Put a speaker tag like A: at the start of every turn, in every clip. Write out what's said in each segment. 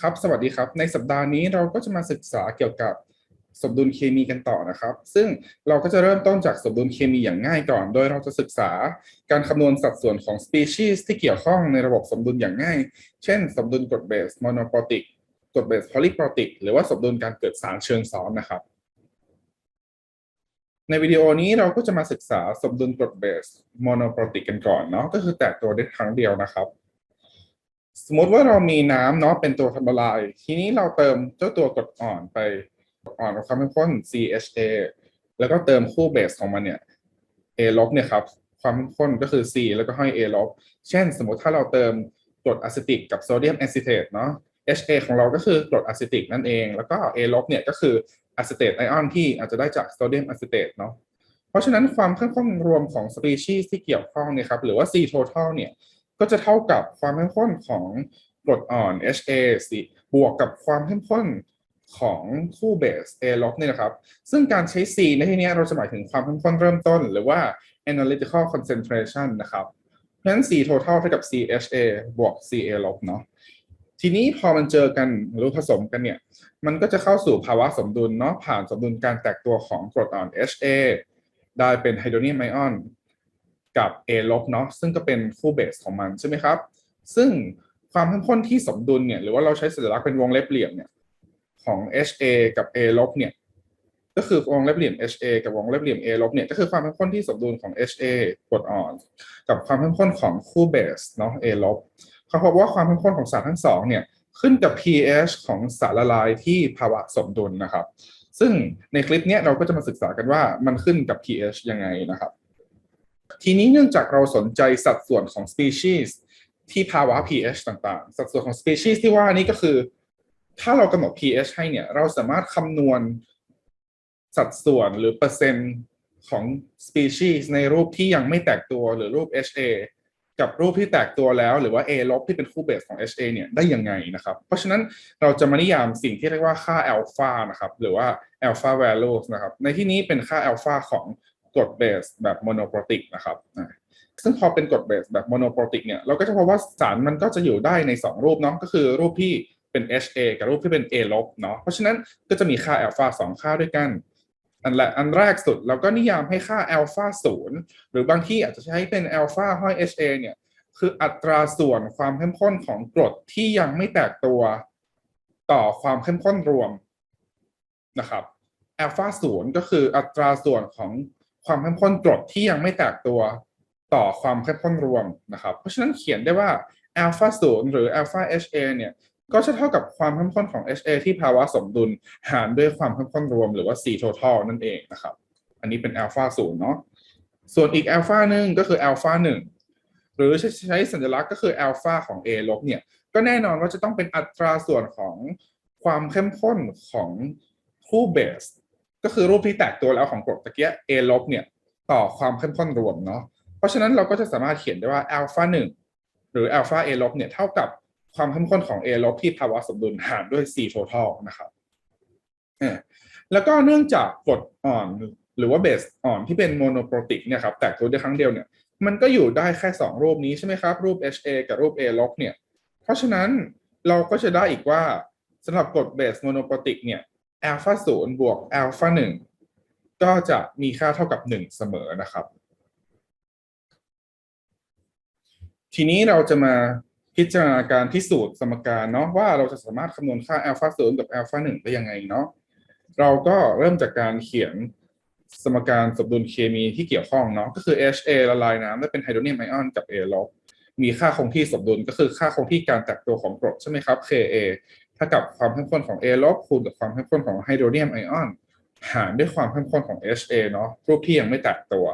A: ครับ สวัสดีครับ ในสัปดาห์นี้เราก็จะมาศึกษาเกี่ยวกับสมดุลเคมีกันต่อนะครับ ซึ่งเราก็จะเริ่มต้นจากสมดุลเคมีอย่างง่ายก่อน โดยเราจะศึกษาการคำนวณสัดส่วนของสปีชีส์ที่เกี่ยวข้องในระบบสมดุลอย่างง่าย เช่น สมดุลกรดเบสโมโนโปรติกกรดเบสโพลีโปรติกหรือว่าสมดุลการเกิดสารเชิงซ้อนนะครับ ในวิดีโอนี้เราก็จะมาศึกษาสมดุลกรดเบสโมโนโปรติกกันก่อนเนาะ ก็คือแตกตัวได้ครั้งเดียวนะครับ สมมติว่าเรามีน้ำเนาะเป็นตัวทำละลาย ทีนี้เราเติมเจ้าตัวกรดอ่อนไปกรดอ่อนกับความเข้มข้น CHA แล้วก็เติมคู่เบสของมันเนี่ย A ลบเนี่ยครับความเข้มข้นก็คือ C แล้วก็ให้ A ลบเช่น สมมติถ้าเราเติมกรดอะซิติกกับโซเดียมแอซิเทตเนาะ HA ของเราก็คือกรดอะซิติกนั่นเอง แล้วก็ A ลบเนี่ยก็คืออะซิเตตไอออนที่อาจจะได้จากโซเดียมอะซิเตตเนาะเพราะฉะนั้นความเข้มข้นรวมของสปีชีส์ที่เกี่ยวข้องเนี่ยครับหรือว่า C total เนี่ย ก็จะเท่ากับความเข้มข้นของกรดอ่อน HA สิบวกกับความเข้มข้นของคู่เบส A ลบเนี่ยนะครับ ซึ่งการใช้ C ในที่นี้เราจะหมายถึงความเข้มข้นเริ่มต้น หรือว่า analytical concentration นะครับเพราะฉะนั้น C total เท่ากับ CHA บวก CA ลบเนาะทีนี้พอมันเจอกันหรือผสมกันเนี่ย มันก็จะเข้าสู่ภาวะสมดุลเนาะผ่านสมดุลการแตกตัวของกรดอ่อน HA ได้เป็นไฮโดรเนียมไอออน กับ A ลบเนาะซึ่งก็เป็นคู่เบสของมันใช่ไหมครับ ซึ่งความเข้มข้นที่สมดุลเนี่ยหรือว่าเราใช้สัญลักษณ์เป็นวงเล็บเหลี่ยมเนี่ยของ HA กับ A ลบเนี่ยก็คือวงเล็บเหลี่ยม HA กับวงเล็บเหลี่ยม A ลบเนี่ยก็คือความเข้มข้นที่สมดุลของ HA กดอ่อน กับความเข้มข้นของคู่เบสเนาะ A ลบเขาพบว่าความเข้มข้นของสารทั้งสองเนี่ยขึ้นกับ pH ของสารละลายที่ภาวะสมดุลนะครับ ซึ่งในคลิปนี้เราก็จะมาศึกษากันว่ามันขึ้นกับ pH ยังไงนะครับ ทีนี้เนื่องจากเราสนใจสัดส่วนของ species ที่ภาวะ pH ต่างๆ สัดส่วนของ species ที่ว่านี้ก็คือ ถ้าเรากำหนด pH ให้เนี่ย เราสามารถคำนวณสัดส่วนหรือเปอร์เซ็นต์ของ species ในรูปที่ยังไม่แตกตัวหรือรูป HA กับรูปที่แตกตัวแล้วหรือว่า A ลบที่เป็นคู่เบสของ HA เนี่ยได้ยังไงนะครับ เพราะฉะนั้นเราจะมานิยามสิ่งที่เรียกว่าค่า alpha นะครับ หรือว่า alpha values นะครับ ในที่นี้เป็นค่า alpha ของ กรดเบสแบบโมโนโปรติกนะครับซึ่งพอเป็นกรดเบสแบบโมโนโปรติกเนี่ยเราก็จะพบว่าสารมันก็จะอยู่ได้ใน 2 รูปเนาะก็คือรูปที่เป็น HA กับรูปที่เป็น A ลบเนาะเพราะฉะนั้นก็จะมีค่า alpha 2ค่าด้วยกัน อันแรกอันแรกสุดเราก็นิยามให้ค่า alpha 0หรือบางที่อาจจะใช้เป็น alpha ห้อย HA เนี่ยคืออัตราส่วนความเข้มข้นของกรดที่ยังไม่แตกตัวต่อความเข้มข้นรวมนะครับอัลฟาศูนย์ก็คืออัตราส่วนของ ความเข้มข้นกรดที่ยังไม่แตกตัวต่อความเข้มข้นรวมนะครับ เพราะฉะนั้นเขียนได้ว่าอัลฟาศูนย์หรืออัลฟา HA เนี่ยก็จะเท่ากับความเข้มข้นของ HA ที่ภาวะสมดุลหารด้วยความเข้มข้นรวมหรือว่า C total นั่นเองนะครับ อันนี้เป็นอัลฟาศูนย์เนาะ ส่วนอีกอัลฟาหนึ่งก็คืออัลฟาหนึ่งหรือใช้สัญลักษณ์ก็คืออัลฟาของ A ลบเนี่ย ก็แน่นอนว่าจะต้องเป็นอัตราส่วนของความเข้มข้นของคู่เบส ก็คือรูปที่แตกตัวแล้วของกรดตะเกีย A ลบเนี่ยต่อความเข้มข้นรวมเนาะเพราะฉะนั้นเราก็จะสามารถเขียนได้ว่าอัลฟาหนึ่งหรืออัลฟา A ลบเนี่ยเท่ากับความเข้มข้นของ A ลบที่ภาวะสมดุลหารด้วย C total นะครับแล้วก็เนื่องจากกรดอ่อนหรือว่าเบสอ่อนที่เป็นโมโนโปรติกเนี่ยครับแตกตัวได้ครั้งเดียวเนี่ยมันก็อยู่ได้แค่ 2 รูปนี้ใช่ไหมครับ รูป HA กับรูป A ลบเนี่ยเพราะฉะนั้นเราก็จะได้อีกว่าสำหรับกรดเบสโมโนโปรติกเนี่ย อัลฟาศูนย์บวกอัลฟาหนึ่งก็จะมีค่าเท่ากับ1เสมอนะครับ ทีนี้เราจะมาพิจารณาการพิสูจน์สมการเนาะว่าเราจะสามารถคำนวณค่าอัลฟาศูนย์กับอัลฟาหนึ่งได้ยังไงเนาะเราก็เริ่มจากการเขียนสมการสมดุลเคมีที่เกี่ยวข้องเนาะก็คือ HA ละลายน้ำได้เป็นไฮโดรเนียมไอออนกับ A ลบมีค่าคงที่สมดุลก็คือค่าคงที่การแตกตัวของกรดใช่ไหมครับ Ka เท่ากับความเข้มข้นของ A ลบคูณกับความเข้มข้นของไฮโดรเนียมไอออน หารด้วยความเข้มข้นของ HA เนาะรูปที่ยังไม่แตกตัว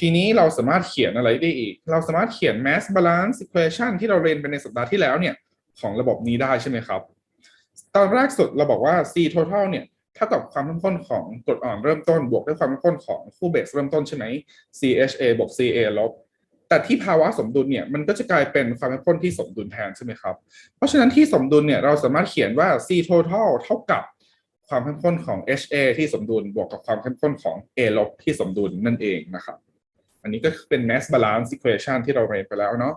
A: ทีนี้เราสามารถเขียนอะไรได้อีก เราสามารถเขียน mass balance equation ที่เราเรียนไปในสัปดาห์ที่แล้วเนี่ยของระบบนี้ได้ใช่ไหมครับ ตอนแรกสุดเราบอกว่า C total เนี่ยเท่ากับความเข้มข้นของกรดอ่อนเริ่มต้น บวกด้วยความเข้มข้นของคู่เบสเริ่มต้นใช่ไหม CHA บวก CA ลบ แต่ที่ภาวะสมดุลเนี่ยมันก็จะกลายเป็นความเข้มข้นที่สมดุลแทนใช่ไหมครับ เพราะฉะนั้นที่สมดุลเนี่ยเราสามารถเขียนว่า C total เท่ากับความเข้มข้นของ HA ที่สมดุลบวกกับความเข้มข้นของ A ลบที่สมดุลนั่นเองนะครับ อันนี้ก็เป็น mass balance equation ที่เราเรียนไปแล้วเนาะ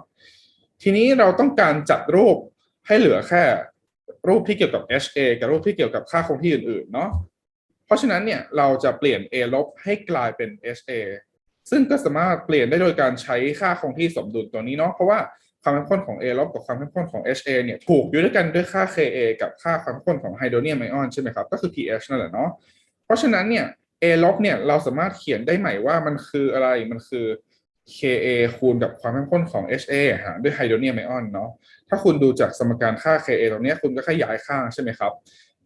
A: ทีนี้เราต้องการจัดรูปให้เหลือแค่รูปที่เกี่ยวกับ HA กับรูปที่เกี่ยวกับค่าคงที่อื่นๆเนาะเพราะฉะนั้นเนี่ยเราจะเปลี่ยน A ลบให้กลายเป็น HA ซึ่งก็สามารถเปลี่ยนได้โดยการใช้ค่าคงที่สมดุลตัวนี้เนาะเพราะว่าความเข้มข้นของ A ลบกับความเข้มข้นของ HA เนี่ยถูกอยู่ด้วยกันด้วยค่า Ka กับค่าความเข้มข้นของไฮโดรเนียมไอออนใช่ไหมครับก็คือ pH นั่นแหละเนาะเพราะฉะนั้นเนี่ย A ลบเนี่ยเราสามารถเขียนได้ใหม่ว่ามันคืออะไรมันคือ Ka คูณกับความเข้มข้นของ HA หารด้วยไฮโดรเนียมไอออนเนาะถ้าคุณดูจากสมการค่า Ka ตรงเนี้ยคุณก็แค่ย้ายข้างใช่ไหมครับ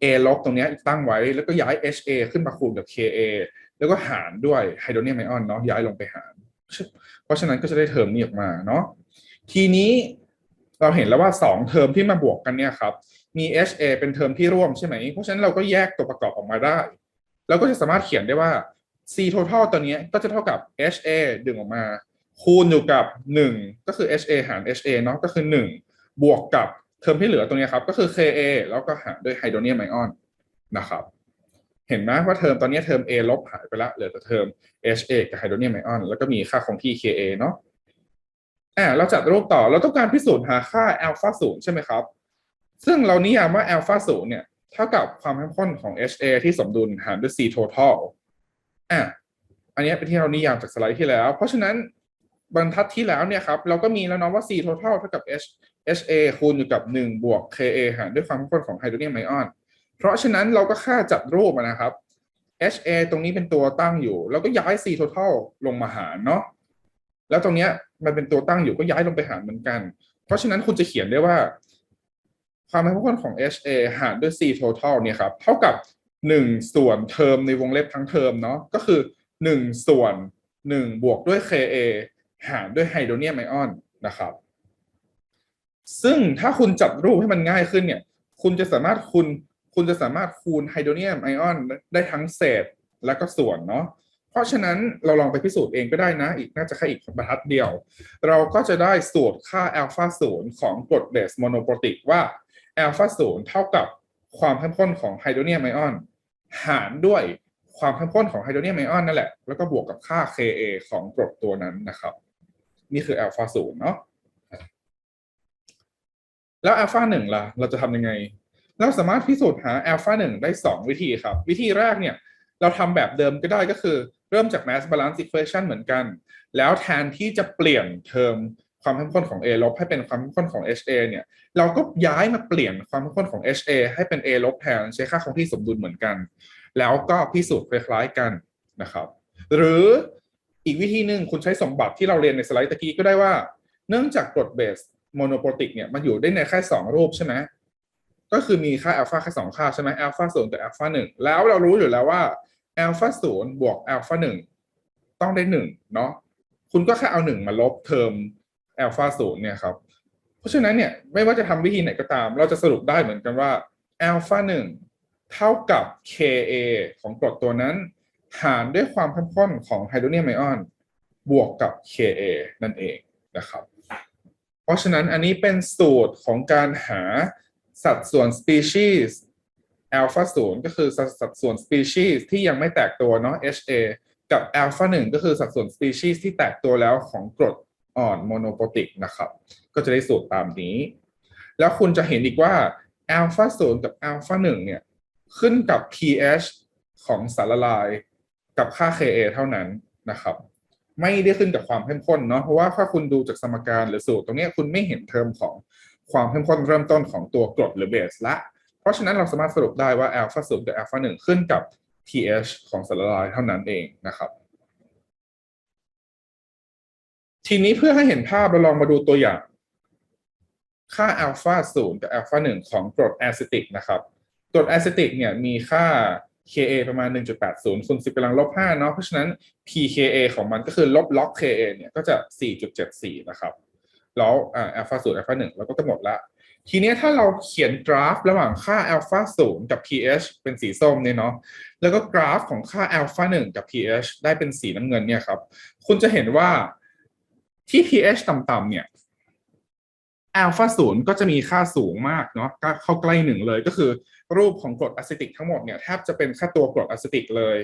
A: A ลบตรงเนี้ยตั้งไว้แล้วก็ย้าย HA ขึ้นมาคูณกับ Ka แล้วก็หารด้วยไฮโดรเนียมไอออนเนาะย้ายลงไปหาร เพราะฉะนั้นก็จะได้เทอมนี้ออกมาเนาะทีนี้เราเห็นแล้วว่า 2 เทอมที่มาบวกกันเนี่ยครับ มี HA เป็นเทอมที่ร่วมใช่ไหม เพราะฉะนั้นเราก็แยกตัวประกอบออกมาได้ เราก็จะสามารถเขียนได้ว่า C total ตัวเนี้ยก็จะเท่ากับ HA ดึงออกมา คูณอยู่กับ 1 ก็คือ HA หาร HA เนาะก็คือ 1 บวกกับเทอมที่เหลือตรงเนี้ยครับ ก็คือ Ka แล้วก็หารด้วยไฮโดรเนียมไอออนนะครับ เห็นไหมว่าเทอมตอนนี้เทอม A ลบหายไปละเหลือแต่เทอม HA กับไฮโดรเนียมไอออนแล้วก็มีค่าคงที่ Ka เนาะอ่าเราจัดรูปต่อเราต้องการพิสูจน์หาค่าอัลฟาศูนย์ใช่ไหมครับ ซึ่งเรานิยามว่าอัลฟาศูนย์เนี่ยเท่ากับความเข้มข้นของ HA ที่สมดุลหารด้วย C total อะอันนี้เป็นที่เรานิยามจากสไลด์ที่แล้ว เพราะฉะนั้นบรรทัดที่แล้วเนี่ยครับ เราก็มีแล้วเนาะว่า C total เท่ากับ H HA คูณอยู่กับ 1 บวก Ka หารด้วยความเข้มข้นของไฮโดรเนียมไอออน เพราะฉะนั้นเราก็ค่าจัดรูปนะครับ HA ตรงนี้เป็นตัวตั้งอยู่ แล้วก็ย้าย C total ลงมาหารเนาะแล้วตรงเนี้ยมันเป็นตัวตั้งอยู่ก็ย้ายลงไปหารเหมือนกัน เพราะฉะนั้นคุณจะเขียนได้ว่า ความเข้มข้นของ HA หารด้วย C total เนี่ยครับ เท่ากับ1ส่วนเทอมในวงเล็บทั้งเทอมเนาะก็คือ1ส่วน1บวกด้วย Ka หารด้วยไฮโดรเนียมไอออนนะครับ ซึ่งถ้าคุณจัดรูปให้มันง่ายขึ้นเนี่ย คุณจะสามารถคูณ คุณจะสามารถคูณไฮโดรเนียมไอออนได้ทั้งเศษและก็ส่วนเนาะเพราะฉะนั้นเราลองไปพิสูจน์เองก็ได้นะ อีกน่าจะแค่อีกบรรทัดเดียว เราก็จะได้สูตรค่าอัลฟาศูนย์ของกรดเบสโมโนโปรติกว่าอัลฟาศูนย์เท่ากับความเข้มข้นของไฮโดรเนียมไอออน หารด้วยความเข้มข้นของไฮโดรเนียมไอออนนั่นแหละ แล้วก็บวกกับค่า Ka ของกรดตัวนั้นนะครับ นี่คืออัลฟาศูนย์เนาะแล้วอัลฟาหนึ่งล่ะ เราจะทำยังไง เราสามารถพิสูจน์หาอัลฟาหนึ่งได้ 2 วิธีครับ วิธีแรกเนี่ยเราทำแบบเดิมก็ได้ก็คือ เริ่มจาก mass balance equation เหมือนกัน แล้วแทนที่จะเปลี่ยนเทอมความเข้มข้นของ A ลบให้เป็นความเข้มข้นของ HA เนี่ย เราก็ย้ายมาเปลี่ยนความเข้มข้นของ HA ให้เป็น A ลบแทนใช้ค่าคงที่สมดุลเหมือนกัน แล้วก็พิสูจน์คล้ายๆกันนะครับ หรืออีกวิธีหนึ่งคุณใช้สมบัติที่เราเรียนในสไลด์ตะกี้ก็ได้ว่า เนื่องจากกรดเบสโมโนโปรติกเนี่ยมันอยู่ได้ในแค่สองรูปใช่ไหม ก็คือมีค่าอัลฟาแค่สองค่าใช่ไหมอัลฟาศูนย์กับอัลฟาหนึ่งแล้วเรารู้อยู่แล้วว่าอัลฟาศูนย์บวกอัลฟาหนึ่งต้องได้หนึ่งเนาะคุณก็แค่เอาหนึ่งมาลบเทอมอัลฟาศูนย์เนี่ยครับ เพราะฉะนั้นเนี่ยไม่ว่าจะทำวิธีไหนก็ตาม เราจะสรุปได้เหมือนกันว่าอัลฟาหนึ่งเท่ากับ Ka ของกรดตัวนั้น หารด้วยความเข้มข้นของไฮโดรเนียมไอออน บวกกับ Ka นั่นเองนะครับ เพราะฉะนั้นอันนี้เป็นสูตรของการหา สัดส่วน species อัลฟาศูนย์ก็คือสัดส่วน species ที่ยังไม่แตกตัวเนาะ HA กับอัลฟาหนึ่งก็คือสัดส่วน species ที่แตกตัวแล้วของกรดอ่อนโมโนโปรติกนะครับ ก็จะได้สูตรตามนี้ แล้วคุณจะเห็นอีกว่าอัลฟาศูนย์กับอัลฟาหนึ่งเนี่ย ขึ้นกับ pH ของสารละลายกับค่า Ka เท่านั้นนะครับ ไม่ได้ขึ้นกับความเข้มข้นเนาะเพราะว่าถ้าคุณดูจากสมการหรือสูตรตรงนี้คุณไม่เห็นเทอมของ ความเข้มข้นเริ่มต้นของตัวกรดหรือเบสละเพราะฉะนั้นเราสามารถสรุปได้ว่าอัลฟาศูนย์กับอัลฟาหนึ่งขึ้นกับ pH ของสารละลายเท่านั้นเองนะครับทีนี้เพื่อให้เห็นภาพเราลองมาดูตัวอย่าง ค่าอัลฟาศูนย์กับอัลฟาหนึ่งของกรดแอซิติกนะครับกรดแอซิติกเนี่ยมีค่า Ka ประมาณ 1.80คูณ10กำลังลบ5เนาะเพราะฉะนั้น pKa ของมันก็คือลบล็อก Ka เนี่ยก็จะ 4.74 นะครับ แล้วอ่าอัลฟาศูนย์อัลฟาหนึ่งเราก็จะหมดละ ทีนี้ถ้าเราเขียนกราฟระหว่างค่าอัลฟาศูนย์กับ pH เป็นสีส้มเนี่ยเนาะแล้วก็กราฟของค่าอัลฟาหนึ่งกับ pH ได้เป็นสีน้ำเงินเนี่ยครับ คุณจะเห็นว่าที่ pH ต่ำๆเนี่ยอัลฟาศูนย์ก็จะมีค่าสูงมากเนาะเข้าใกล้หนึ่งเลยก็คือ รูปของกรดอะซิติกทั้งหมดเนี่ยแทบจะเป็นค่าตัวกรดอะซิติกเลย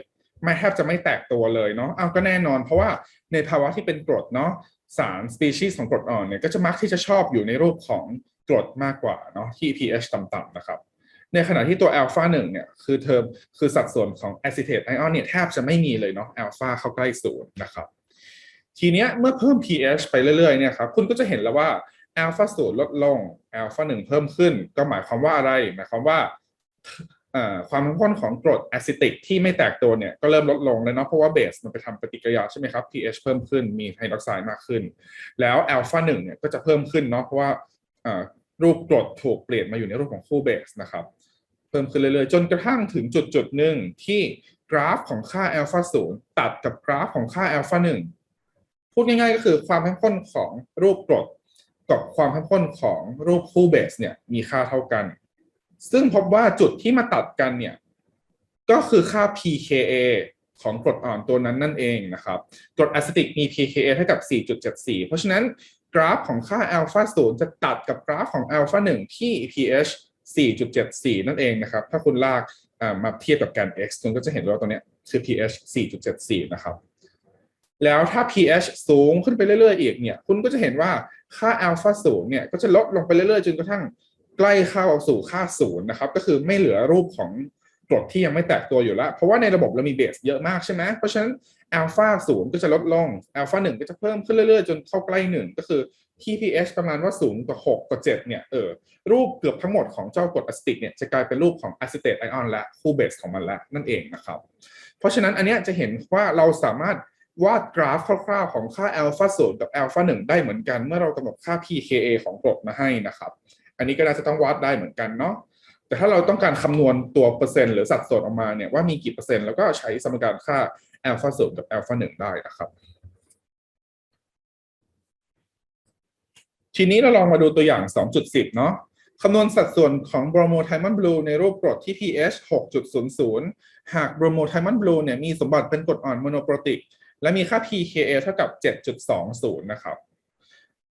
A: ไม่แทบจะไม่แตกตัวเลยเนาะเอาก็แน่นอน เพราะว่าในภาวะที่เป็นกรดเนาะ สารสปีชีส์ของกรดอ่อนเนี่ยก็จะมักที่จะชอบอยู่ในรูปของกรดมากกว่าเนาะที่ pH ต่ำๆนะครับ ในขณะที่ตัว alpha 1เนี่ยคือเทอมคือสัดส่วนของ acetate ion เนี่ยแทบจะไม่มีเลยเนาะ alpha เข้าใกล้ศูนย์นะครับทีเนี้ยเมื่อเพิ่ม pH ไปเรื่อยๆเนี่ยครับคุณก็จะเห็นแล้วว่า alpha ศูนย์ลดลง alpha 1เพิ่มขึ้น ก็หมายความว่าอะไรหมายความว่า ความเข้มข้นของกรดแอซิติกที่ไม่แตกตัวเนี่ยก็เริ่มลดลงแล้วเนาะเพราะว่าเบสมันไปทำปฏิกิริยาใช่ไหมครับ pH เพิ่มขึ้นมีไฮดรอกไซด์มากขึ้น แล้ว alpha 1เนี่ยก็จะเพิ่มขึ้นเนาะเพราะว่ารูปกรดถูกเปลี่ยนมาอยู่ในรูปของคู่เบสนะครับ เพิ่มขึ้นเรื่อยๆ จนกระทั่งถึงจุดจุดหนึ่งที่กราฟของค่า alpha 0ตัดกับกราฟของค่า alpha 1พูดง่ายๆก็คือความเข้มข้นของรูปกรดกับความเข้มข้นของรูปคู่เบสเนี่ยมีค่าเท่ากัน ซึ่งพบว่าจุดที่มาตัดกันเนี่ยก็คือค่า pKa ของกรดอ่อนตัวนั้นนั่นเองนะครับกรดอะซิติกมี pKa เท่ากับ 4.74 เพราะฉะนั้นกราฟของค่า alpha 0จะตัดกับกราฟของ alpha 1ที่ pH 4.74 นั่นเองนะครับ ถ้าคุณลากมาเทียบกับแกน x คุณก็จะเห็นว่าตัวเนี้ยคือ pH 4.74 นะครับ แล้วถ้า pH สูงขึ้นไปเรื่อยๆ อีกเนี่ย คุณก็จะเห็นว่าค่า alpha 0เนี่ยก็จะลดลงไปเรื่อยๆ จนกระทั่ง ใกล้เข้าสู่ค่าศูนย์นะครับ ก็คือไม่เหลือรูปของกรดที่ยังไม่แตกตัวอยู่แล้ว เพราะว่าในระบบเรามีเบสเยอะมากใช่ไหมเพราะฉะนั้น alpha ศูนย์ก็จะลดลง alpha 1ก็จะเพิ่มขึ้นเรื่อยๆ จนเข้าใกล้หนึ่งก็คือที่ pH ประมาณว่าสูงกว่า 6กว่า7เนี่ยเออรูปเกือบทั้งหมดของเจ้ากรดอะซิติกเนี่ยจะกลายเป็นรูปของอะซิเตตไอออนและคู่เบสของมันล้วนั่นเองนะครับ เพราะฉะนั้นอันเนี้ยจะเห็นว่าเราสามารถวาดกราฟคร่าวๆของค่า alpha 0กับ alpha 1ได้เหมือนกันเมื่อเรากำหนดค่า pKa ของกรดมาให้นะครับ อันนี้ก็น่าจะต้องวัดได้เหมือนกันเนาะแต่ถ้าเราต้องการคำนวณตัวเปอร์เซ็นต์หรือสัดส่วนออกมาเนี่ยว่ามีกี่เปอร์เซ็นต์แล้วก็ใช้สมการค่า alpha 0กับ alpha 1ได้นะครับ ทีนี้เราลองมาดูตัวอย่าง 2.10 เนาะคำนวณสัดส่วนของโบรโมไทมันบลูในรูปกรดที่ pH 6.00 หากโบรโมไทมันบลูเนี่ยมีสมบัติเป็นกรดอ่อนโมโนโปรติก และมีค่า pKa เท่ากับ 7.20 นะครับ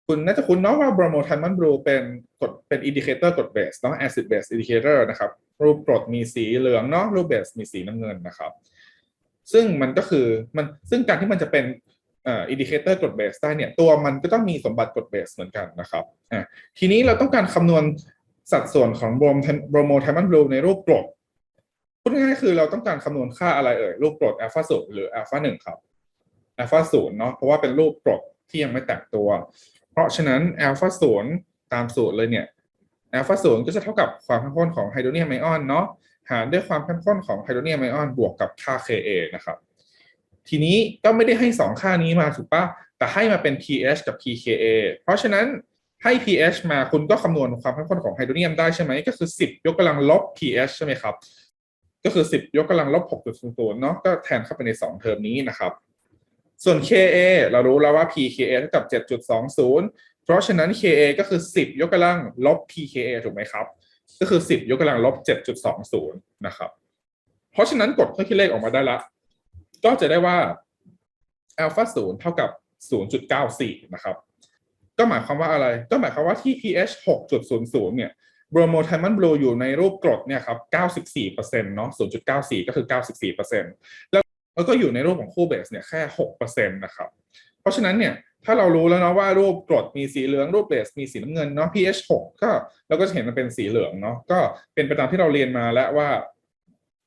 A: คุณน่าจะคุ้นเนาะว่าบรโมไทมันบลูเป็นกดเป็นอินดิเคเตอร์กดเบสเนาะ acid base indicator นะครับ รูปกรดมีสีเหลืองเนาะรูปเบสมีสีน้ำเงินนะครับ ซึ่งมันก็คือมันซึ่งการที่มันจะเป็นอินดิเคเตอร์กดเบสได้เนี่ย ตัวมันก็ต้องมีสมบัติกดเบสเหมือนกันนะครับอ่าทีนี้เราต้องการคำนวณสัดส่วนของบรมบรโมไทมันบลูในรูปกรดพูดง่ายๆคือเราต้องการคำนวณค่าอะไรเอ่ยรูปกรดอัลฟาศูนย์หรืออัลฟาหนึ่งครับอัลฟาศูนย์เนาะเพราะว่าเป็นรูปกรดที่ยังไม่แตกตัว เพราะฉะนั้นอลฟาศูนย์ตามสูตรเลยเนี่ยอลฟาศูนย์ก็จะเท่ากับความเข้มข้นของไฮโดรเนียมไอออนเนาะหารด้วยความเข้มข้นของไฮโดรเนียมไอออนบวกกับค่า Ka นะครับ ทีนี้ก็ไม่ได้ให้ 2 ค่านี้มาถูกปะแต่ให้มาเป็น pH กับ pKa เพราะฉะนั้นให้ pH มาคุณก็คำนวณความเข้มข้นของไฮโดรเนียมได้ใช่ไหมก็คือ 10 ยกกำลังลบ pH ใช่ไหมครับ ก็คือ 10 ยกกำลังลบ6.00เนาะก็แทนเข้าไปใน 2 เทอมนี้นะครับ ส่วน Ka เรารู้แล้วว่า pKa เท่ากับ 7.20 เพราะฉะนั้น Ka ก็คือ 10 ยกกำลังลบ pKa ถูกไหมครับ ก็คือ 10 ยกกำลังลบ 7.20 นะครับ เพราะฉะนั้นกดเครื่องคิดเลขออกมาได้ละ ก็จะได้ว่าอัลฟาศูนย์เท่ากับ 0.94 นะครับ ก็หมายความว่าอะไร ก็หมายความว่าที่ pH 6.00 เนี่ยบรโมไทมันบลูอยู่ในรูปกรดเนี่ยครับ 94%เนาะ0.94 ก็คือ 94%แล้ว แล้วก็อยู่ในรูปของคู่เบสเนี่ยแค่6%นะครับ เพราะฉะนั้นเนี่ยถ้าเรารู้แล้วเนาะว่ารูปกรดมีสีเหลืองรูปเบสมีสีน้ำเงินเนาะ pH 6ก็เราก็จะเห็นมันเป็นสีเหลืองเนาะก็เป็นไปตามที่เราเรียนมาแล้วว่า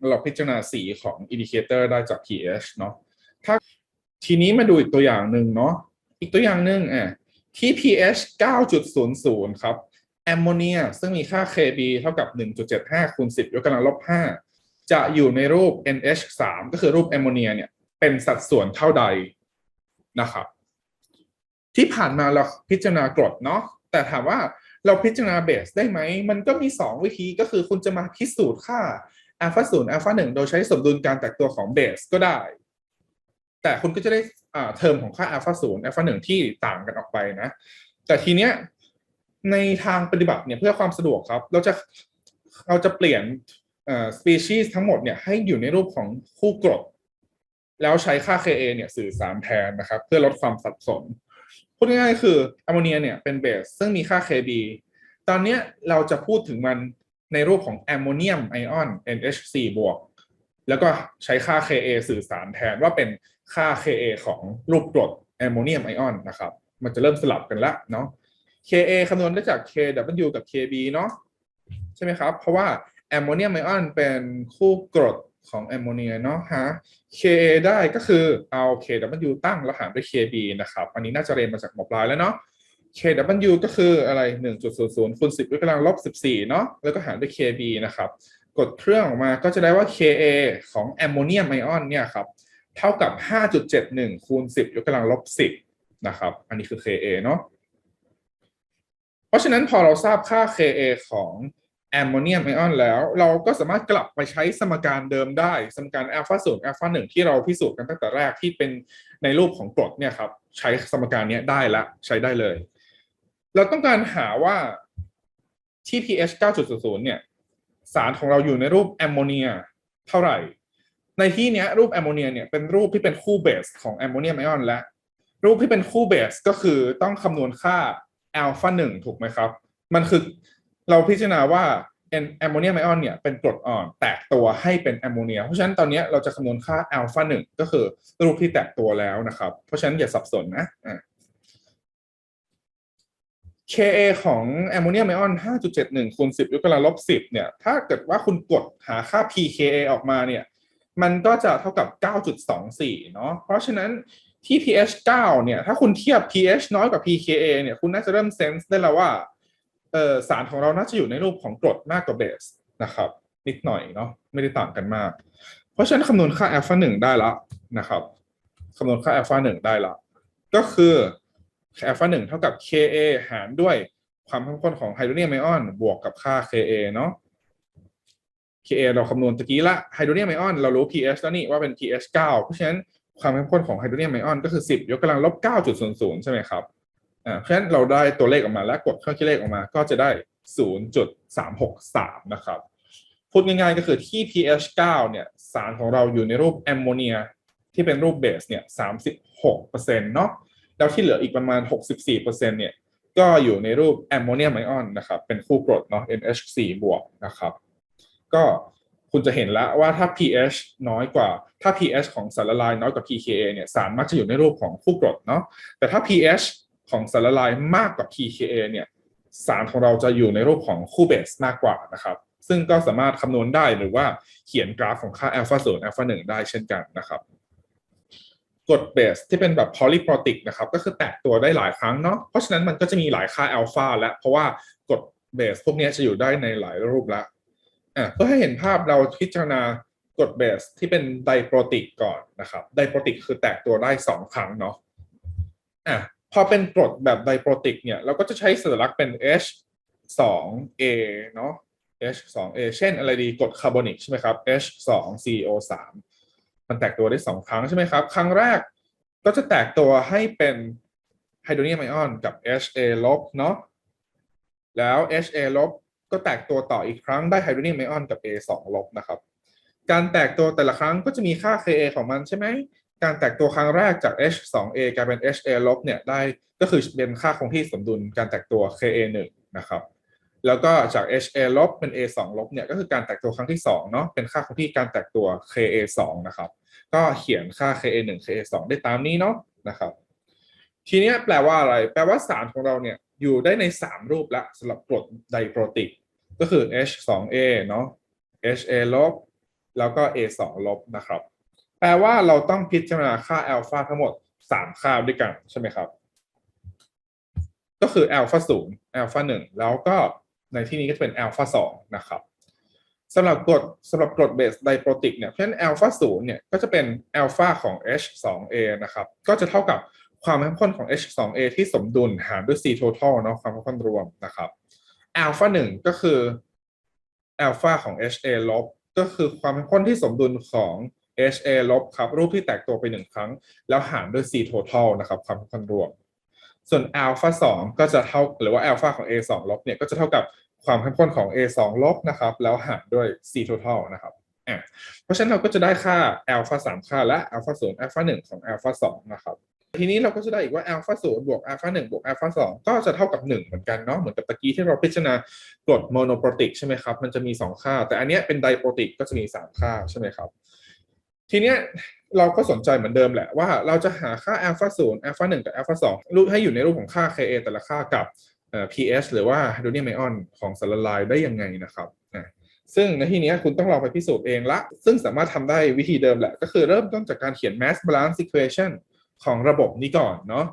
A: เราพิจารณาสีของอินดิเคเตอร์ได้จาก pH เนาะถ้าทีนี้มาดูอีกตัวอย่างหนึ่งเนาะอีกตัวอย่างหนึ่งอะที่ pH 9.00 ครับแอมโมเนียซึ่งมีค่า Kb เท่ากับ 1.75คูณ10ยกกำลังลบ5 จะอยู่ในรูป NH3 ก็คือรูปแอมโมเนียเนี่ยเป็นสัดส่วนเท่าใดนะครับ ที่ผ่านมาเราพิจารณากรดเนาะแต่ถามว่าเราพิจารณาเบสได้ไหม มันก็มี 2 วิธีก็คือคุณจะมาพิสูจน์ค่าอัลฟาศูนย์อัลฟาหนึ่งโดยใช้สมดุลการแตกตัวของเบสก็ได้ แต่คุณก็จะได้อ่าเทอมของค่าอัลฟาศูนย์อัลฟาหนึ่งที่ต่างกันออกไปนะ แต่ทีเนี้ยในทางปฏิบัติเนี่ยเพื่อความสะดวกครับ เราจะเราจะเปลี่ยน สปีชีส์ทั้งหมดเนี่ยให้อยู่ในรูปของคู่กรดแล้วใช้ค่า Ka เนี่ยสื่อสารแทนนะครับ เพื่อลดความสับสน พูดง่ายๆคือแอมโมเนียเนี่ยเป็นเบสซึ่งมีค่า Kb ตอนนี้เราจะพูดถึงมันในรูปของแอมโมเนียมไอออน NH4 บวกแล้วก็ใช้ค่า Ka สื่อสารแทนว่าเป็นค่า Ka ของรูปกรดแอมโมเนียมไอออนนะครับ มันจะเริ่มสลับกันละเนาะ Ka คำนวณได้จาก Kw กับ Kb เนาะใช่ไหมครับ เพราะว่า แอมโมเนียมไอออนเป็นคู่กรดของแอมโมเนียเนาะหา Ka ได้ก็คือเอา Kw ตั้งแล้วหารด้วย Kb นะครับ อันนี้น่าจะเรียนมาจากหมอปลายแล้วเนาะ Kw ก็คืออะไร 1.00คูณ10ยกกำลังลบ14 เนาะแล้วก็หารด้วย Kb นะครับ กดเครื่องออกมาก็จะได้ว่า Ka ของแอมโมเนียมไอออนเนี่ยครับ เท่ากับ 5.71คูณ10ยกกำลังลบ10 นะครับ อันนี้คือ Ka เนาะเพราะฉะนั้นพอเราทราบค่า Ka ของ มโมเนียมไอออนแล้ว เราก็สามารถกลับไปใช้สมการเดิมได้ สมการอัลฟาศูนย์อัลฟาหนึ่งที่เราพิสูจน์กันตั้งแต่แรกที่เป็นในรูปของกรดเนี่ยครับใช้สมการนี้ได้ละใช้ได้เลย เราต้องการหาว่าที่ pH 9.00เนี่ย สารของเราอยู่ในรูปแอมโมเนียเท่าไหร่ ในที่นี้รูปแอมโมเนียเนี่ยเป็นรูปที่เป็นคู่เบสของแอมโมเนียมไอออนและ รูปที่เป็นคู่เบสก็คือต้องคำนวณค่าอัลฟาหนึ่งถูกไหมครับ มันคือ เราพิจารณาว่าแอมโมเนียมไอออนเนี่ยเป็นกรดอ่อนแตกตัวให้เป็นแอมโมเนีย เพราะฉะนั้นตอนนี้เราจะคำนวณค่าอัลฟาหนึ่งก็คือรูปที่แตกตัวแล้วนะครับ เพราะฉะนั้นอย่าสับสนนะ Ka ของแอมโมเนียมไอออน 5.71คูณ10ยกกำลังลบ 10 เนี่ย ถ้าเกิดว่าคุณกดหาค่า pKa ออกมาเนี่ย มันก็จะเท่ากับ 9.24 เนาะ เพราะฉะนั้นที่ pH 9 เนี่ย ถ้าคุณเทียบ pH น้อยกว่า pKa เนี่ย คุณน่าจะเริ่มเซนส์ได้แล้วว่า สารของเราน่าจะอยู่ในรูปของกรดมากกว่าเบสนะครับ นิดหน่อยเนาะไม่ได้ต่างกันมาก เพราะฉะนั้นคำนวณค่า alpha 1ได้แล้วนะครับคำนวณค่า alpha 1ได้แล้วก็คือ alpha 1เท่ากับ Ka หารด้วยความเข้มข้นของไฮโดรเนียมไอออนบวกกับค่า Ka เนาะ Ka เราคำนวณตะกี้ละไฮโดรเนียมไอออนเรารู้ pH แล้วนี่ว่าเป็น pH 9 เพราะฉะนั้นความเข้มข้นของไฮโดรเนียมไอออนก็คือ 10 ยกกำลังลบ 9.00 ใช่ไหมครับ อ่าเพราะฉะนั้นเราได้ตัวเลขออกมาแล้วกดเครื่องคิดเลขออกมาก็จะได้ 0.363 นะครับ พูดง่ายๆก็คือที่ pH 9 เนี่ย สารของเราอยู่ในรูปแอมโมเนียที่เป็นรูปเบสเนี่ย 36%เนาะแล้วที่เหลืออีกประมาณ 64%เนี่ยก็อยู่ในรูปแอมโมเนียมไอออนนะครับ เป็นคู่กรดเนาะ NH4 บวกนะครับ ก็คุณจะเห็นแล้วว่าถ้า pH น้อยกว่า ถ้า pH ของสารละลายน้อยกว่า pKa เนี่ย สารมักจะอยู่ในรูปของคู่กรดเนาะ แต่ถ้า pH ของสารละลายมากกว่า pKa เนี่ยสารของเราจะอยู่ในรูปของคู่เบสมากกว่านะครับซึ่งก็สามารถคำนวณได้หรือว่าเขียนกราฟของค่า alpha 0 alpha 1ได้เช่นกันนะครับกรดเบสที่เป็นแบบ polyprotic นะครับก็คือแตกตัวได้หลายครั้งเนาะเพราะฉะนั้นมันก็จะมีหลายค่า alpha และเพราะว่ากรดเบสพวกนี้จะอยู่ได้ในหลายรูปล้วอะเพื่อให้เห็นภาพเราพิจารณากรดเบสที่เป็นไดโปรติกก่อนนะครับไดโปรติกคือแตกตัวได้ 2 ครั้งเนาะอะ พอเป็นกรดแบบไดโปรติกเนี่ย เราก็จะใช้สัญลักษณ์เป็น H 2 A เนาะ H 2 A เช่นอะไรดีกรดคาร์บอนิกใช่ไหมครับ H 2 CO 3มันแตกตัวได้สองครั้งใช่ไหมครับ ครั้งแรกก็จะแตกตัวให้เป็นไฮโดรเนียมไอออนกับ HA ลบเนาะแล้ว HA ลบก็แตกตัวต่ออีกครั้งได้ไฮโดรเนียมไอออนกับ A 2ลบนะครับ การแตกตัวแต่ละครั้งก็จะมีค่า Ka ของมันใช่ไหม การแตกตัวครั้งแรกจาก H 2 A กลายเป็น HA ลบเนี่ยได้ก็คือเป็นค่าคงที่สมดุลการแตกตัว Ka 1 นะครับแล้วก็จาก HA ลบเป็น A 2 ลบเนี่ยก็คือการแตกตัวครั้งที่2เนาะเป็นค่าคงที่การแตกตัว Ka 2 นะครับก็เขียนค่า Ka 1 Ka 2 ได้ตามนี้เนาะนะครับทีนี้แปลว่าอะไร แปลว่าสารของเราเนี่ยอยู่ได้ใน 3 รูปละสำหรับกรดไดโปรติกก็คือ H 2 A เนาะ HA ลบแล้วก็ A 2 ลบนะครับ แปลว่าเราต้องพิจารณาค่าอัลฟาทั้งหมด3ค่าด้วยกันใช่ไหมครับ ก็คืออัลฟาศูนย์อัลฟาหนึ่งแล้วก็ในที่นี้ก็จะเป็นอัลฟาสองนะครับสำหรับกรดสำหรับกรดเบสไดโปรติกเนี่ยเพราะฉะนั้นอัลฟาศูนย์เนี่ยก็จะเป็นอัลฟาของ H 2 A นะครับ ก็จะเท่ากับความเข้มข้นของ H 2 A ที่สมดุลหารด้วย C total เนาะความเข้มข้นรวมนะครับอัลฟาหนึ่งก็คืออัลฟาของ HA ลบก็คือความเข้มข้นที่สมดุลของ HA ลบครับ รูปที่แตกตัวไปหนึ่งครั้ง แล้วหารด้วย C total นะครับความเข้มข้นรวม ส่วน alpha 2ก็จะเท่าหรือว่า alpha ของ A 2ลบเนี่ยก็จะเท่ากับความเข้มข้นของ A 2ลบนะครับ แล้วหารด้วย C total นะครับอะเพราะฉะนั้นเราก็จะได้ค่า alpha 3ค่าและ alpha 0 alpha 1ของ alpha 2นะครับทีนี้เราก็จะได้อีกว่า alpha 0บวก alpha 1บวก alpha 2ก็จะเท่ากับ 1 เหมือนกันเนาะเหมือนกับตะกี้ที่เราพิจารณากรด monoprotic ใช่ไหมครับ มันจะมี 2 ค่า แต่อันเนี้ยเป็น diprotic ก็จะมี 3 ค่าใช่ไหมครับ ทีเนี้ยเราก็สนใจเหมือนเดิมแหละว่าเราจะหาค่า alpha 0 alpha 1กับ alpha 2รูปให้อยู่ในรูปของค่า Ka แต่ละค่ากับอ่อ pH หรือว่าไฮโดรเนียมไอออนของสารละลายได้ยังไงนะครับซึ่งในที่นี้คุณต้องลองไปพิสูจน์เองละ ซึ่งสามารถทำได้วิธีเดิมแหละ ก็คือเริ่มต้นจากการเขียน mass balance equation ของระบบนี้ก่อนเนาะ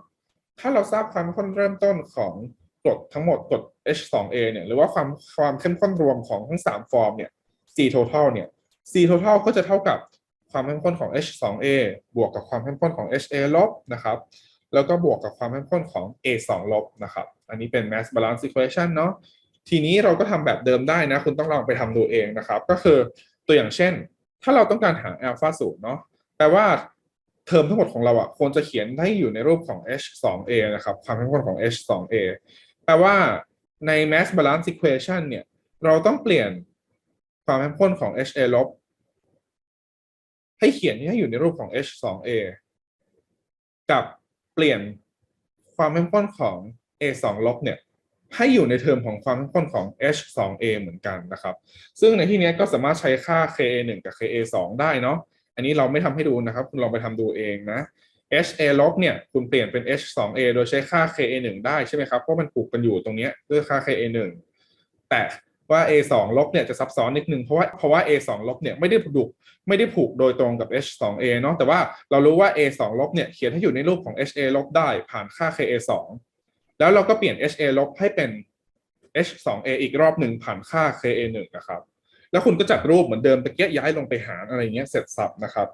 A: ถ้าเราทราบความเข้มข้นเริ่มต้นของกรดทั้งหมดกรด H2A เนี่ย หรือว่าความความเข้มข้นรวมของทั้ง 3 ฟอร์มเนี่ย C total เนี่ย C total ก็จะเท่ากับ ความเข้มข้นของ H2A บวกกับความเข้มข้นของ HA ลบนะครับ แล้วก็บวกกับความเข้มข้นของ A2 ลบนะครับ อันนี้เป็น mass balance equation เนาะ ทีนี้เราก็ทำแบบเดิมได้นะ คุณต้องลองไปทำดูเองนะครับ ก็คือตัวอย่างเช่น ถ้าเราต้องการหา alpha ศูนย์เนาะ แปลว่าเทอมทั้งหมดของเราอะควรจะเขียนให้อยู่ในรูปของ H2A นะครับ ความเข้มข้นของ H2A แปลว่าใน mass balance equation เนี่ย เราต้องเปลี่ยนความเข้มข้นของ HA ลบ ให้เขียนให้อยู่ในรูปของ H2A กับเปลี่ยนความเข้มข้นของ A2 ลบเนี่ยให้อยู่ในเทอมของความเข้มข้นของ H2A เหมือนกันนะครับ ซึ่งในที่นี้ก็สามารถใช้ค่า Ka1 กับ Ka2 ได้เนาะ อันนี้เราไม่ทำให้ดูนะครับ คุณลองไปทำดูเองนะ HA ลบเนี่ยคุณเปลี่ยนเป็น H2A โดยใช้ค่า Ka1 ได้ใช่ไหมครับ เพราะมันผูกกันอยู่ตรงนี้ด้วยค่า Ka1 แต่ ว่า A2 ลบเนี่ยจะซับซ้อนนิดนึงเพราะว่าเพราะว่า A2 ลบเนี่ยไม่ได้ผูกไม่ได้ผูกโดยตรงกับ H2A เนาะแต่ว่าเรารู้ว่า A2 ลบเนี่ยเขียนให้อยู่ในรูปของ HA ลบได้ผ่านค่า Ka2 แล้วเราก็เปลี่ยน HA ลบให้เป็น H2A อีกรอบหนึ่งผ่านค่า Ka1 นะครับ แล้วคุณก็จัดรูปเหมือนเดิมตะเกียย้ายลงไปหารอะไรเงี้ยเสร็จสับนะครับ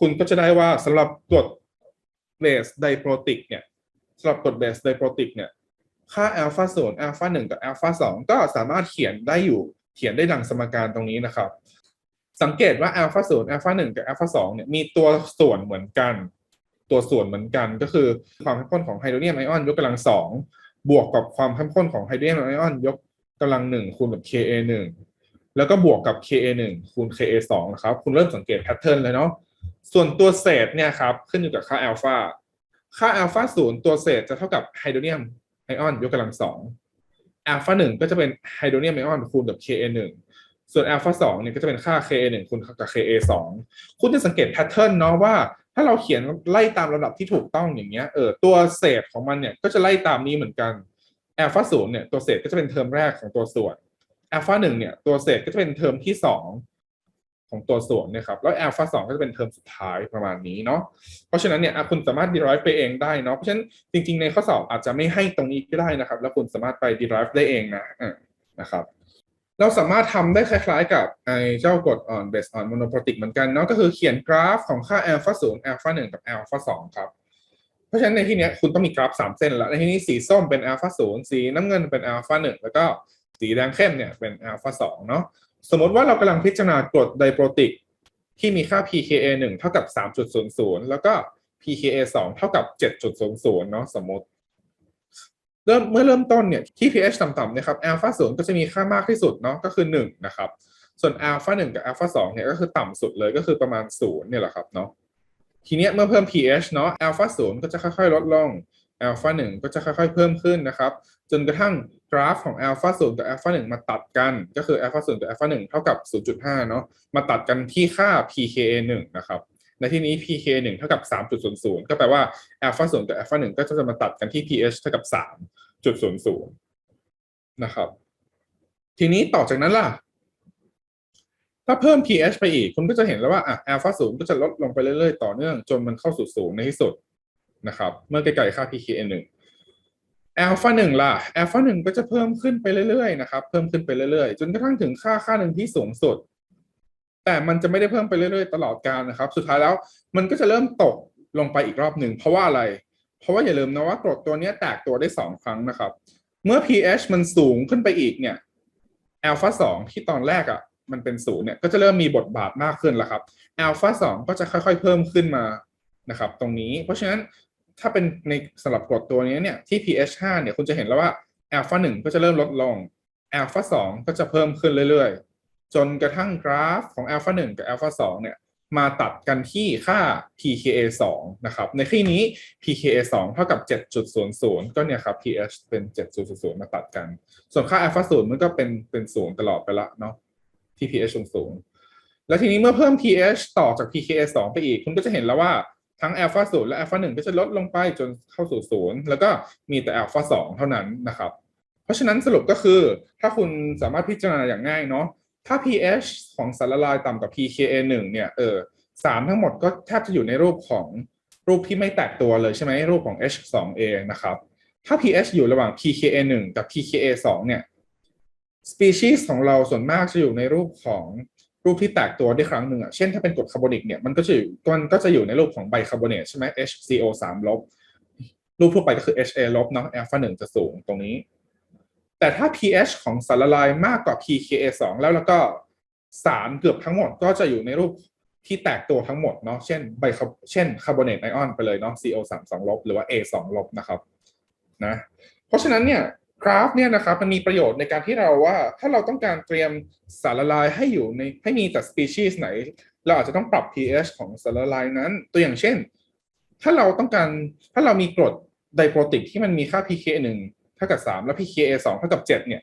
A: คุณก็จะได้ว่าสำหรับกรดเบสไดโปรติกเนี่ยสำหรับกรดเบสไดโปรติกเนี่ย ค่าอัลฟาศูนย์อัลฟาหนึ่งกับอัลฟาสองก็สามารถเขียนได้อยู่เขียนได้ดังสมการตรงนี้นะครับ สังเกตว่าอัลฟาศูนย์อัลฟาหนึ่งกับอัลฟาสองเนี่ยมีตัวส่วนเหมือนกัน ตัวส่วนเหมือนกันก็คือความเข้มข้นของไฮโดรเนียมไอออนยกกำลังสองบวกกับความเข้มข้นของไฮโดรเนียมไอออนยกกำลังหนึ่งคูณกับ Ka หนึ่งแล้วก็บวกกับ Ka หนึ่งคูณ Ka สองนะครับ คุณเริ่มสังเกตแพทเทิร์นเลยเนาะ ส่วนตัวเศษเนี่ยครับ ขึ้นอยู่กับค่าอัลฟา ค่าอัลฟาศูนย์ตัวเศษจะเท่ากับไฮโดรเนียม ไอออนยกกำลังสองอัลฟาหนึ่งก็จะเป็นไฮโดรเนียมไอออนคูณกับ Ka หนึ่งส่วนอัลฟาสองเนี่ยก็จะเป็นค่า Ka หนึ่งคูณกับ Ka สองคุณจะสังเกตแพทเทิร์นเนาะว่า ถ้าเราเขียนไล่ตามลำดับที่ถูกต้องอย่างเงี้ยเออตัวเศษของมันเนี่ยก็จะไล่ตามนี้เหมือนกันอัลฟาศูนย์เนี่ยตัวเศษก็จะเป็นเทอมแรกของตัวส่วนอัลฟาหนึ่งเนี่ยตัวเศษก็จะเป็นเทอมที่สอง ของตัวส่วนเนี่ยครับ แล้วอัลฟาสองก็จะเป็นเทอมสุดท้ายประมาณนี้เนาะ เพราะฉะนั้นเนี่ยคุณสามารถ derive ไปเองได้เนาะ เพราะฉะนั้นจริง ๆ ในข้อสอบอาจจะไม่ให้ตรงนี้ก็ได้นะครับ แล้วคุณสามารถไป derive ได้เองนะนะครับ เราสามารถทำได้คล้ายๆ กับไอ้เจ้ากฎ on based on monoprotic เหมือนกันเนาะ ก็คือเขียนกราฟของค่า alpha 0 alpha 1 กับ alpha 2 ครับ เพราะฉะนั้นในที่นี้คุณต้องมีกราฟ 3 เส้นแล้วในที่นี้สีส้มเป็น alpha 0สีน้ำเงินเป็น alpha 1แล้วก็สีแดงเข้มเนี่ยเป็น alpha 2เนาะ สมมติว่าเรากำลังพิจารณากรดไดโปรติกที่มีค่า pKa 1เท่ากับ 3.00 แล้วก็ pKa 2เท่ากับ 7.00 เนาะสมมติ เริ่มเมื่อเริ่มต้นเนี่ยที่ pH ต่ำๆนะครับ alpha 0ก็จะมีค่ามากที่สุดเนาะก็คือ 1 นะครับ ส่วน alpha 1กับ alpha 2เนี่ยก็คือต่ำสุดเลยก็คือประมาณ 0 เนี่ยแหละครับเนาะทีเนี้ยเมื่อเพิ่ม pH เนาะ alpha 0ก็จะค่อยๆ ลดลง alpha 1ก็จะค่อยๆ เพิ่มขึ้นนะครับ จนกระทั่งกราฟของ alpha 0กับ alpha 1มาตัดกัน ก็คือ alpha 0กับ alpha 1เท่ากับ 0.5 เนาะมาตัดกันที่ค่า pKa 1นะครับในที่นี้ pKa 1เท่ากับ 3.00 ก็แปลว่า alpha 0กับ alpha 1ก็จะมาตัดกันที่ pH เท่ากับ 3.00 นะครับ ทีนี้ต่อจากนั้นล่ะ ถ้าเพิ่ม pH ไปอีก คุณก็จะเห็นแล้วว่าอะ alpha 0ก็จะลดลงไปเรื่อยๆ ต่อเนื่อง จนมันเข้าสู่ศูนย์ในที่สุดนะครับ เมื่อใกล้ๆค่า pKa 1 alpha 1ล่ะ alpha 1ก็จะเพิ่มขึ้นไปเรื่อยๆนะครับ เพิ่มขึ้นไปเรื่อยๆ จนกระทั่งถึงค่าค่าหนึ่งที่สูงสุด แต่มันจะไม่ได้เพิ่มไปเรื่อยๆ ตลอดกาลนะครับ สุดท้ายแล้วมันก็จะเริ่มตกลงไปอีกรอบหนึ่งเพราะว่าอะไร เพราะว่าอย่าลืมนะว่ากรดตัวนี้แตกตัวได้สองครั้งนะครับ เมื่อ pH มันสูงขึ้นไปอีกเนี่ย alpha 2ที่ตอนแรกอะมันเป็นศูนย์เนี่ยก็จะเริ่มมีบทบาทมากขึ้นแล้วครับ alpha 2ก็จะค่อยๆ เพิ่มขึ้นมานะครับ ตรงนี้ เพราะฉะนั้น ถ้าเป็นในสำหรับกรดตัวนี้เนี่ยที่ pH 5เนี่ยคุณจะเห็นแล้วว่า alpha 1ก็จะเริ่มลดลง alpha 2ก็จะเพิ่มขึ้นเรื่อยๆ จนกระทั่งกราฟของ alpha 1กับ alpha 2เนี่ยมาตัดกันที่ค่า pKa 2นะครับ ในที่นี้ pKa 2เท่ากับ 7.00 ก็เนี่ยครับ pH เป็น 7.00 มาตัดกัน ส่วนค่า alpha 0มันก็เป็นเป็นศูนย์ตลอดไปละเนาะที่ pH สูงแล้วทีนี้เมื่อเพิ่ม pH ต่อจาก pKa 2ไปอีก คุณก็จะเห็นแล้วว่า ทั้ง alpha 0และ alpha 1ก็จะลดลงไปจนเข้าสู่ศูนย์แล้วก็มีแต่ alpha 2เท่านั้นนะครับ เพราะฉะนั้นสรุปก็คือถ้าคุณสามารถพิจารณาอย่างง่ายเนาะถ้า pH ของสารละลายต่ำกว่า pKa 1เนี่ยเออสารทั้งหมดก็แทบจะอยู่ในรูปของรูปที่ไม่แตกตัวเลยใช่ไหมรูปของ H2A นะครับถ้า pH อยู่ระหว่าง pKa 1กับ pKa 2เนี่ย species ของเราส่วนมากจะอยู่ในรูปของ รูปที่แตกตัวได้ครั้งหนึ่งอะเช่นถ้าเป็นกรดคาร์บอนิกเนี่ยมันก็จะอยู่มันก็จะอยู่ในรูปของไบคาร์บอเนตใช่ไหม HCO 3ลบรูปทั่วไปก็คือ HA ลบเนาะ alpha 1จะสูงตรงนี้ แต่ถ้า pH ของสารละลายมากกว่า pKa 2แล้วแล้วก็สารเกือบทั้งหมดก็จะอยู่ในรูปที่แตกตัวทั้งหมดเนาะเช่นไบคาเช่นคาร์บอเนตไอออนไปเลยเนาะ CO 3 2ลบหรือว่า A 2ลบนะครับนะเพราะฉะนั้นเนี่ย กราฟเนี่ยนะครับมันมีประโยชน์ในการที่เราว่า ถ้าเราต้องการเตรียมสารละลายให้อยู่ในให้มีแต่สปีชีส์ไหน เราอาจจะต้องปรับ pH ของสารละลายนั้น ตัวอย่างเช่น ถ้าเราต้องการถ้าเรามีกรดไดโปรติกที่มันมีค่า pKa 1เท่ากับ 3 และ pKa 2เท่ากับ 7 เนี่ย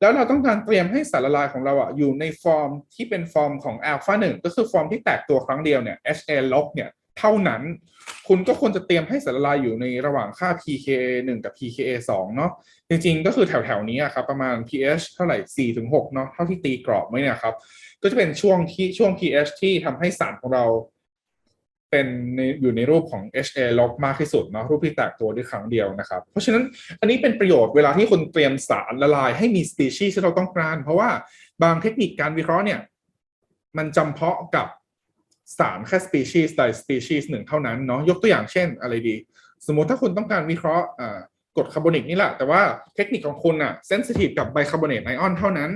A: แล้วเราต้องการเตรียมให้สารละลายของเราอะอยู่ในฟอร์มที่เป็นฟอร์มของ alpha 1ก็คือฟอร์มที่แตกตัวครั้งเดียวเนี่ย Ha ลบเนี่ยเท่านั้น คุณก็ควรจะเตรียมให้สารละลายอยู่ในระหว่างค่า pKa 1 กับ pKa 2 เนาะจริงๆ ก็คือแถวๆนี้ครับประมาณ pH เท่าไหร่4ถึง6เนาะเท่าที่ตีกรอบไว้เนี่ยครับ ก็จะเป็นช่วงที่ช่วง pH ที่ทำให้สารของเราเป็นในอยู่ในรูปของ HA ลบมากที่สุดเนาะรูปที่แตกตัวด้วยครั้งเดียวนะครับ เพราะฉะนั้นอันนี้เป็นประโยชน์เวลาที่คุณเตรียมสารละลายให้มีสปีชีส์ที่เราต้องการ เพราะว่าบางเทคนิคการวิเคราะห์เนี่ย มันจำเพาะกับ สารแค่สปีชีส์ใดสปีชีส์หนึ่งเท่านั้นเนาะยกตัวอย่างเช่นอะไรดี สมมติถ้าคุณต้องการวิเคราะห์กรดคาร์บอนิกนี่แหละ แต่ว่าเทคนิคของคุณอะเซนซิทีฟกับไบคาร์บอเนตไอออนเท่านั้น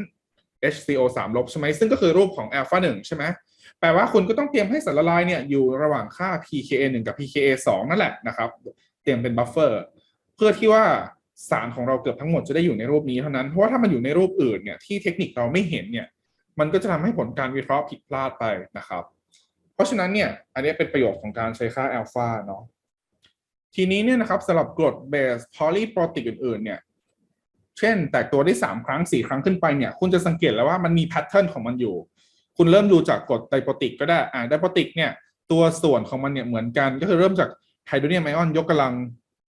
A: HCO 3ลบใช่ไหมซึ่งก็คือรูปของอัลฟา1ใช่ไหมแปลว่าคุณก็ต้องเตรียมให้สารละลายเนี่ยอยู่ระหว่างค่า pKa 1 กับ pKa 2 นั่นแหละนะครับ เตรียมเป็นบัฟเฟอร์เพื่อที่ว่าสารของเราเกือบทั้งหมดจะได้อยู่ในรูปนี้เท่านั้น เพราะว่าถ้ามันอยู่ในรูปอื่นเนี่ยที่เทคนิคเราไม่เห็นเนี่ยมันก็จะทำให้ผลการวิเคราะห์ผิดพลาดไปนะครับ เพราะฉะนั้นเนี่ยอันนี้เป็นประโยชน์ของการใช้ค่าอัลฟาเนาะทีนี้เนี่ยนะครับสำหรับกรดเบสพอลีโปรติกอื่นๆ เนี่ย เช่น แตกตัวได้ 3 ครั้ง 4 ครั้งขึ้นไปเนี่ย คุณจะสังเกตแล้วว่ามันมีแพทเทิร์นของมันอยู่ คุณเริ่มดูจากกรดไดโปรติกก็ได้อ่าไดโปรติกเนี่ย ตัวส่วนของมันเนี่ยเหมือนกัน ก็คือเริ่มจากไฮโดรเนียมไอออนยกกำลัง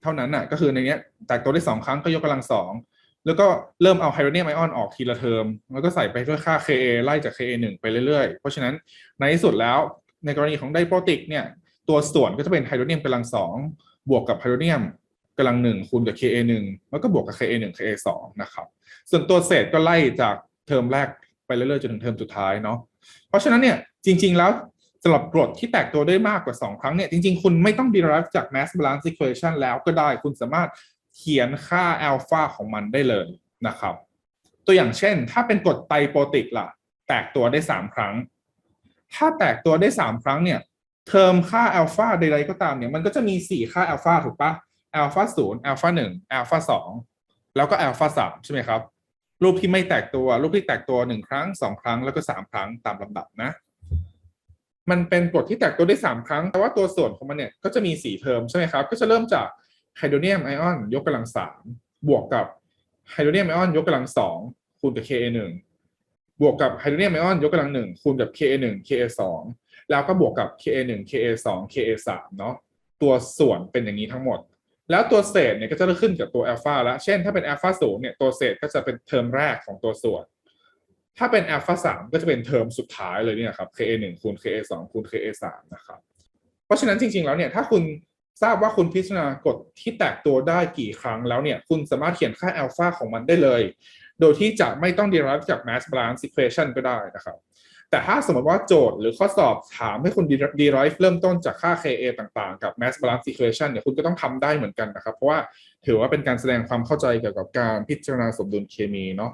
A: เท่านั้นน่ะก็คือในนี้แตกตัวได้ 2 ครั้งก็ยกกำลัง 2 แล้วก็เริ่มเอาไฮโดรเนียมไอออนออกทีละเทอม แล้วก็ใส่ไปด้วยค่า Ka ไล่จาก Ka 1 ไปเรื่อยๆ เพราะฉะนั้นในที่สุดแล้ว ในกรณีของไดโปรติกเนี่ยตัวส่วนก็จะเป็นไฮโดรเนียมกำลังสองบวกกับไฮโดรเนียมกำลังหนึ่งคูณกับ Ka หนึ่งแล้วก็บวกกับ Ka หนึ่ง Ka สองนะครับ ส่วนตัวเศษก็ไล่จากเทอมแรกไปเรื่อยๆจนถึงเทอมสุดท้ายเนาะเพราะฉะนั้นเนี่ยจริง ๆ แล้วสำหรับกรดที่แตกตัวได้มากกว่า 2 ครั้งเนี่ยจริง ๆ คุณไม่ต้อง derive จาก mass balance equation แล้วก็ได้คุณสามารถเขียนค่า alpha ของมันได้เลยนะครับ ตัวอย่างเช่น ถ้าเป็นกรดไตรโปรติกล่ะ แตกตัวได้ 3 ครั้ง ถ้าแตกตัวได้3ครั้งเนี่ย เทอมค่าอัลฟาใดๆก็ตามเนี่ยมันก็จะมี4ค่าอัลฟาถูกปะอัลฟาศูนย์อัลฟาหนึ่งอัลฟาสองแล้วก็อัลฟาสามใช่ไหมครับ รูปที่ไม่แตกตัว รูปที่แตกตัวหนึ่งครั้งสองครั้งแล้วก็สามครั้งตามลำดับนะ มันเป็นกรดที่แตกตัวได้สามครั้ง แต่ว่าตัวส่วนของมันเนี่ยก็จะมีสี่เทอมใช่ไหมครับ ก็จะเริ่มจากไฮโดรเนียมไอออนยกกำลังสามบวกกับไฮโดรเนียมไอออนยกกำลังสองคูณกับ Ka หนึ่ง บวกกับไฮโดรเนียมไอออนยกกำลังหนึ่งคูณกับ Ka หนึ่ง Ka สองแล้วก็บวกกับ Ka 1 Ka 2 Ka 3 เนาะตัวส่วนเป็นอย่างนี้ทั้งหมด แล้วตัวเศษเนี่ยก็จะขึ้นกับตัวอัลฟาแล้ว เช่นถ้าเป็นอัลฟาศูนย์เนี่ยตัวเศษก็จะเป็นเทอมแรกของตัวส่วน ถ้าเป็นอัลฟาสามก็จะเป็นเทอมสุดท้ายเลยเนี่ยครับ Ka 1 คูณ Ka 2 คูณ Ka 3 นะครับ เพราะฉะนั้นจริง ๆ แล้วเนี่ยถ้าคุณทราบว่าคุณพิจารณากฎที่แตกตัวได้กี่ครั้งแล้วเนี่ย คุณสามารถเขียนค่าอัลฟาของมันได้เลย โดยที่จะไม่ต้อง derive จาก mass balance equation ก็ได้นะครับ แต่ถ้าสมมติว่าโจทย์หรือข้อสอบถามให้คุณ derive เริ่มต้นจากค่า Ka ต่างๆ กับ mass balance equation เนี่ยคุณก็ต้องทำได้เหมือนกันนะครับ เพราะว่าถือว่าเป็นการแสดงความเข้าใจเกี่ยวกับการพิจารณาสมดุลเคมีเนาะ